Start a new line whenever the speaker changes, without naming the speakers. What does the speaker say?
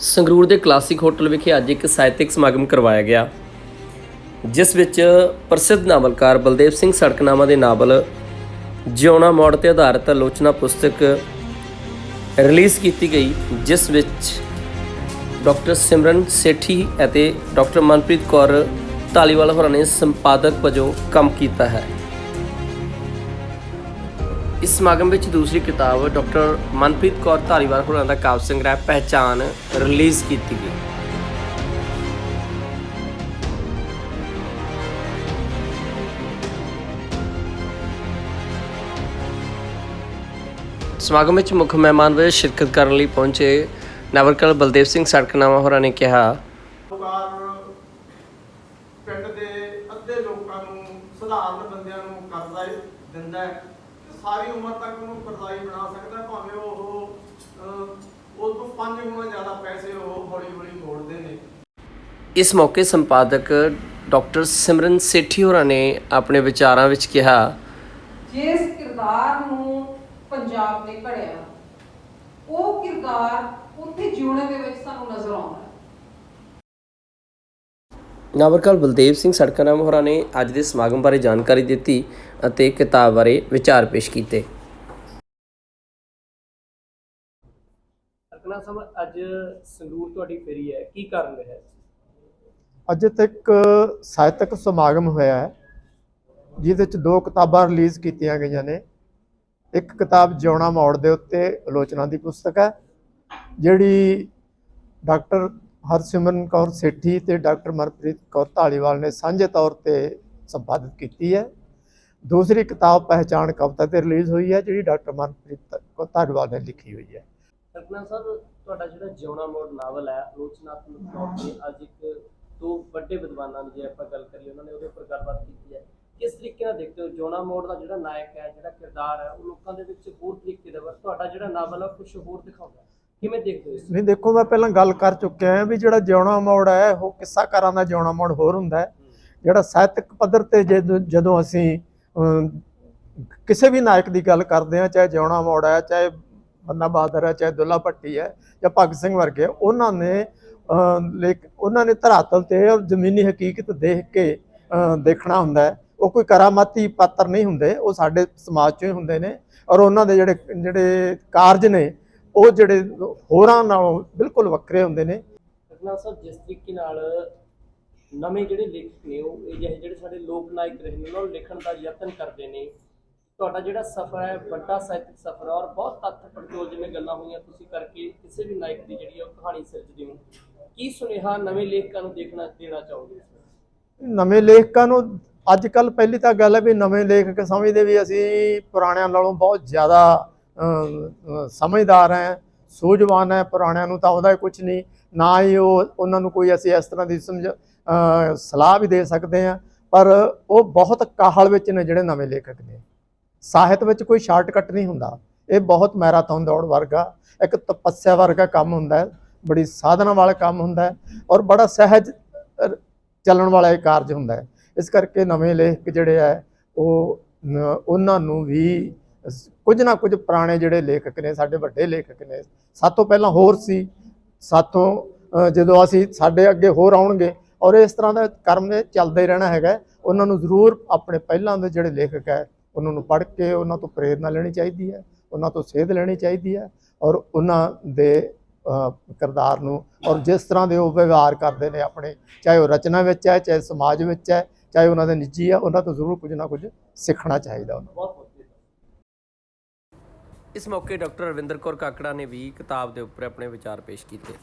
ਸੰਗਰੂਰ ਦੇ classic hotel ਵਿਖੇ ਅੱਜ ਇੱਕ ਸਾਹਿਤਿਕ ਸਮਾਗਮ ਕਰਵਾਇਆ ਗਿਆ, ਜਿਸ ਵਿੱਚ ਪ੍ਰਸਿੱਧ ਨਾਵਲਕਾਰ ਬਲਦੇਵ ਸਿੰਘ ਸੜਕਨਾਮਾ ਦੇ ਨਾਵਲ, ਜਿਉਣਾ ਮੋੜ ਤੇ ਆਧਾਰਿਤ ਆਲੋਚਨਾ ਪੁਸਤਕ ਰਿਲੀਜ਼ ਕੀਤੀ ਗਈ, ਜਿਸ ਵਿੱਚ ਡਾਕਟਰ ਸਿਮਰਨ ਸੇਠੀ ਅਤੇ ਡਾਕਟਰ ਮਨਪ੍ਰੀਤ ਕੌਰ ਧਾਲੀਵਾਲ ਹੋਰਾਂ ਨੇ ਸੰਪਾਦਕ ਵਜੋਂ ਕੰਮ ਕੀਤਾ ਹੈ। ਇਸ ਸਮਾਗਮ ਵਿੱਚ ਦੂਸਰੀ ਕਿਤਾਬ ਡਾਕਟਰ ਮਨਪ੍ਰੀਤ ਕੌਰ ਧਾਰੀਵਾਲ ਹੋਰਾਂ ਦਾ ਕਾਵਿ ਸੰਗ੍ਰਹਿ ਪਹਿਚਾਨ ਰਿਲੀਜ਼ ਕੀਤੀ ਗਈ। ਸਮਾਗਮ ਵਿੱਚ ਮੁੱਖ ਮਹਿਮਾਨ ਵਜੋਂ ਸ਼ਿਰਕਤ ਕਰਨ ਲਈ ਪਹੁੰਚੇ ਨਵਰਕਲ ਬਲਦੇਵ ਸਿੰਘ ਸੜਕਨਾਮਾ ਹੋਰਾਂ ਨੇ ਕਿਹਾ,
ਪਿੰਡ ਦੇ ਅੱਧੇ ਲੋਕਾਂ ਨੂੰ, ਸਧਾਰਨ ਬੰਦਿਆਂ ਨੂੰ ਕਰਜ਼ਾ ਦਿੰਦਾ ਹੈ। ਸਾਰੀ ਉਮਰ ਤੱਕ ਉਹਨੂੰ ਕਰਜ਼ਾਈ ਬਣਾ ਸਕਦਾ ਭਾਵੇਂ ਉਹ ਉਹ ਤੋਂ ਪੰਜ ਗੁਣਾ ਜ਼ਿਆਦਾ ਪੈਸੇ ਉਹ ਹੌਲੀ ਹੌਲੀ ਮੋੜਦੇ ਨੇ।
ਇਸ ਮੌਕੇ ਸੰਪਾਦਕ ਡਾਕਟਰ ਸਿਮਰਨ ਸੇਠੀ ਹੋਰਾਂ ਨੇ ਆਪਣੇ ਵਿਚਾਰਾਂ ਵਿੱਚ ਕਿਹਾ
ਜਿਸ ਕਿਰਦਾਰ ਨੂੰ ਪੰਜਾਬ ਨੇ ਘੜਿਆ ਉਹ ਕਿਰਦਾਰ ਉੱਥੇ ਜਿਉਣੇ ਦੇ ਵਿੱਚ ਸਾਨੂੰ ਨਜ਼ਰ ਆਉਂਦਾ। ਹੈ
ਨਾਵਲਕਾਰ ਬਲਦੇਵ ਸਿੰਘ ਸੜਕਨਾਮਾ ਹੋਰਾਂ ਨੇ ਅੱਜ ਦੇ ਸਮਾਗਮ ਬਾਰੇ ਜਾਣਕਾਰੀ ਦਿੱਤੀ ਅਤੇ ਕਿਤਾਬ ਬਾਰੇ ਵਿਚਾਰ ਪੇਸ਼ ਕੀਤੇ। ਸੜਕਨਾ ਅੱਜ ਸੰਗਰੂਰ ਤੁਹਾਡੀ ਫੇਰੀ ਹੈ। ਕੀ ਕਾਰਨ ਰਿਹਾ
ਅੱਜ ਤੱਕ ਸਾਹਿਤਕ ਸਮਾਗਮ ਹੋਇਆ ਹੈ ਜਿਹਦੇ ਵਿੱਚ ਦੋ ਕਿਤਾਬਾਂ ਰਿਲੀਜ਼ ਕੀਤੀਆਂ ਗਈਆਂ ਨੇ। ਇੱਕ ਕਿਤਾਬ ਜਿਉਣਾ ਮੋੜ ਦੇ ਉੱਤੇ ਆਲੋਚਨਾ ਦੀ ਪੁਸਤਕ ਹੈ ਜਿਹੜੀ ਡਾਕਟਰ ਹਰਸਿਮਰਨ ਕੌਰ ਸੇਠੀ ਤੇ ਡਾਕਟਰ ਮਨਪ੍ਰੀਤ ਕੌਰ ਢਾਲੀਵਾਲ ਨੇ ਸਾਂਝੇ ਤੌਰ ਤੇ ਸੰਪਾਦਿਤ ਕੀਤੀ ਹੈ। ਦੂਸਰੀ ਕਿਤਾਬ ਪਹਿਚਾਣ ਕਵਿਤਾ ਤੇ ਰਿਲੀਜ਼ ਹੋਈ ਹੈ, ਜਿਹੜੀ ਡਾਕਟਰ ਮਨਪ੍ਰੀਤ ਕੌਰ ਢਾਲੀਵਾਲ ਨੇ ਲਿਖੀ ਹੋਈ ਹੈ।
ਸੜਕਨਾ ਸਾਹਿਬ ਤੁਹਾਡਾ ਜਿਹੜਾ ਜਿਉਣਾ ਮੋੜ ਨਾਵਲ ਹੈ ਆਲੋਚਨਾਤਮਕ ਤੌਰ ਤੇ ਅੱਜ ਇੱਕ ਦੋ ਵੱਡੇ ਵਿਦਵਾਨਾਂ ਦੀ ਜੇ ਆਪਾਂ ਗੱਲ ਕਰੀਏ, ਉਹਨਾਂ ਨੇ ਉਹਦੇ ਉੱਪਰ ਗੱਲਬਾਤ ਕੀਤੀ ਹੈ। ਕਿਸ ਤਰੀਕੇ ਨਾਲ ਦੇਖਦੇ ਹੋ, ਜਿਉਣਾ ਮੋੜ ਦਾ ਜਿਹੜਾ ਨਾਇਕ ਹੈ, ਜਿਹੜਾ ਕਿਰਦਾਰ ਹੈ, ਉਹ ਲੋਕਾਂ ਦੇ ਵਿੱਚ ਹੋਰ ਤਰੀਕੇ ਦਾ ਵਾ ਤੁਹਾਡਾ ਜਿਹੜਾ ਨਾਵਲ ਹੈ ਕੁਝ ਹੋਰ ਦਿਖਾਉਂਦਾ ਕਿਵੇਂ ਦੇਖਦੇ ਹੋ ਇਸ
ਨਹੀਂ ਦੇਖੋ ਮੈਂ ਪਹਿਲਾਂ ਗੱਲ ਕਰ ਚੁੱਕਿਆ ਹਾਂ ਵੀ ਜਿਹੜਾ ਜਿਉਣਾ ਮੋੜ ਹੈ ਉਹ ਕਿੱਸਾਕਾਰਾਂ ਦਾ ਜਿਉਣਾ ਮੋੜ ਹੋਰ ਹੁੰਦਾ ਹੈ। ਜਿਹੜਾ ਸਾਹਿਤਕ ਪੱਧਰ ਤੇ ਜਦੋਂ ਜਦੋਂ ਅਸੀਂ ਕਿਸੇ ਵੀ ਨਾਇਕ ਦੀ ਗੱਲ ਕਰਦੇ ਹਾਂ ਚਾਹੇ ਜਿਉਣਾ ਮੋੜ ਹੈ ਚਾਹੇ ਬੰਨਾ ਬਹਾਦਰ ਹੈ ਚਾਹੇ ਦੁੱਲਾ ਭੱਟੀ ਹੈ ਜਾਂ ਭਗਤ ਸਿੰਘ ਵਰਗੇ ਉਹਨਾਂ ਨੇ ਅਮ, ਲੇਕ ਉਹਨਾਂ ਨੇ ਧਰਾਤਲ ਤੇ ਔਰ ਜ਼ਮੀਨੀ ਹਕੀਕਤ ਦੇਖ ਕੇ ਦੇਖਣਾ ਹੁੰਦਾ ਹੈ। ਉਹ ਕੋਈ ਕਰਾਮਾਤੀ ਪਾਤਰ ਨਹੀਂ ਹੁੰਦੇ ਉਹ ਸਾਡੇ ਸਮਾਜ ਚੋਂ ਹੀ ਹੁੰਦੇ ਨੇ। ਔਰ ਉਹਨਾਂ ਦੇ ਜਿਹੜੇ ਜਿਹੜੇ ਕਾਰਜ ਨੇ ਉਹ ਜਿਹੜੇ ਹੋਰਾਂ ਨਾਲੋਂ ਬਿਲਕੁਲ ਵੱਖਰੇ ਹੁੰਦੇ ਨੇ।
ਸਤਨਾਮ ਸਾਹਿਬ ਜਿਸ ਤਰੀਕੇ ਨਾਲ ਨਵੇਂ ਜਿਹੜੇ ਲੇਖਕ ਨੇ ਉਹ ਇਹ ਜਿਹੇ ਜਿਹੜੇ ਸਾਡੇ ਲੋਕ ਨਾਇਕ ਰਹੇ ਨੇ ਉਹਨਾਂ ਨੂੰ ਲਿਖਣ ਦਾ ਯਤਨ ਕਰਦੇ ਨੇ। ਤੁਹਾਡਾ ਜਿਹੜਾ ਸਫ਼ਰ ਹੈ ਵੱਡਾ ਸਾਹਿਤਕ ਸਫ਼ਰ ਹੈ ਔਰ ਬਹੁਤ ਤੱਥ ਪੜਚੋਲ ਜਿਵੇਂ ਗੱਲਾਂ ਹੋਈਆਂ ਤੁਸੀਂ ਕਰਕੇ ਕਿਸੇ ਵੀ ਨਾਇਕ ਦੀ ਜਿਹੜੀ ਉਹ ਕਹਾਣੀ ਸਿਰਜਦੇ ਹੋ। ਕੀ ਸੁਨੇਹਾ ਨਵੇਂ ਲੇਖਕਾਂ ਨੂੰ ਦੇਖਣਾ ਦੇਣਾ ਚਾਹੋਗੇ
ਨਵੇਂ ਲੇਖਕਾਂ ਨੂੰ ਅੱਜ ਕੱਲ ਪਹਿਲੀ ਤਾਂ ਗੱਲ ਹੈ ਵੀ ਨਵੇਂ ਲੇਖਕ ਸਮਝਦੇ ਵੀ ਅਸੀਂ ਪੁਰਾਣਿਆਂ ਨਾਲੋਂ ਬਹੁਤ ਜ਼ਿਆਦਾ ਸਮਝਦਾਰ ਹੈ, ਸੂਝਵਾਨ ਹੈ ਪੁਰਾਣਿਆਂ ਨੂੰ ਤਾਂ ਉਹਦਾ ਕੁਝ ਨਹੀਂ, ਨਾ ਹੀ ਉਹ ਉਹਨਾਂ ਨੂੰ ਕੋਈ ਅਸੀਂ ਇਸ ਤਰ੍ਹਾਂ ਦੀ ਸਮਝ ਸਲਾਹ ਵੀ ਦੇ ਸਕਦੇ ਹਾਂ, ਪਰ ਉਹ ਬਹੁਤ ਕਾਹਲ ਵਿੱਚ ਨੇ ਜਿਹੜੇ ਨਵੇਂ ਲੇਖਕ ਨੇ। ਸਾਹਿਤ ਵਿੱਚ ਕੋਈ ਸ਼ਾਰਟਕਟ ਨਹੀਂ ਹੁੰਦਾ। ਇਹ ਬਹੁਤ ਮੈਰਾਥਨ ਦੌੜ ਵਰਗਾ, ਇੱਕ ਤਪੱਸਿਆ ਵਰਗਾ ਕੰਮ ਹੁੰਦਾ ਹੈ, ਬੜੀ ਸਾਧਨਾ ਵਾਲਾ ਕੰਮ ਹੁੰਦਾ ਹੈ ਔਰ ਬੜਾ ਸਹਿਜ ਚੱਲਣ ਵਾਲਾ ਇਹ ਕਾਰਜ ਹੁੰਦਾ ਹੈ। ਇਸ ਕਰਕੇ ਨਵੇਂ ਲੇਖਕ ਜਿਹੜੇ ਹੈ, ਉਹ ਉਹਨਾਂ ਨੂੰ ਵੀ ਕੁਝ ਨਾ ਕੁਝ ਪੁਰਾਣੇ ਜਿਹੜੇ ਲੇਖਕ ਨੇ ਸਾਡੇ ਵੱਡੇ ਲੇਖਕ ਨੇ ਸਾਤੋਂ ਪਹਿਲਾਂ ਹੋਰ ਸੀ ਸਾਤੋਂ ਜਦੋਂ ਅਸੀਂ ਸਾਡੇ ਅੱਗੇ ਹੋਰ ਆਉਣਗੇ ਔਰ ਇਸ ਤਰ੍ਹਾਂ ਦਾ ਕਰਮ ਨੇ ਚੱਲਦਾ ਰਹਿਣਾ ਹੈਗਾ ਉਹਨਾਂ ਨੂੰ ਜ਼ਰੂਰ ਆਪਣੇ ਪਹਿਲਾਂ ਦੇ ਜਿਹੜੇ ਲੇਖਕ ਹੈ ਉਹਨਾਂ ਨੂੰ ਪੜ੍ਹ ਕੇ ਉਹਨਾਂ ਤੋਂ ਪ੍ਰੇਰਨਾ ਲੈਣੀ ਚਾਹੀਦੀ ਹੈ ਉਹਨਾਂ ਤੋਂ ਸੇਧ ਲੈਣੀ ਚਾਹੀਦੀ ਹੈ ਔਰ ਉਹਨਾਂ ਦੇ ਅ, ਕਿਰਦਾਰ ਨੂੰ ਔਰ ਜਿਸ ਤਰ੍ਹਾਂ ਦੇ ਉਹ ਵਿਵਹਾਰ ਕਰਦੇ ਨੇ ਆਪਣੇ ਚਾਹੇ ਉਹ ਰਚਨਾ ਵਿੱਚ ਹੈ ਚਾਹੇ ਸਮਾਜ ਵਿੱਚ ਹੈ ਚਾਹੇ ਉਹਨਾਂ ਦੇ ਨਿੱਜੀ ਹੈ ਉਹਨਾਂ ਤੋਂ ਜ਼ਰੂਰ ਕੁਝ ਨਾ ਕੁਝ ਸਿੱਖਣਾ ਚਾਹੀਦਾ ਉਹਨਾਂ ਨੂੰ।
ਇਸ ਮੌਕੇ ਡਾਕਟਰ ਰਵਿੰਦਰ ਕੌਰ ਕਾਕੜਾ ਨੇ ਵੀ ਕਿਤਾਬ ਦੇ ਉੱਪਰ ਆਪਣੇ ਵਿਚਾਰ ਪੇਸ਼ ਕੀਤੇ।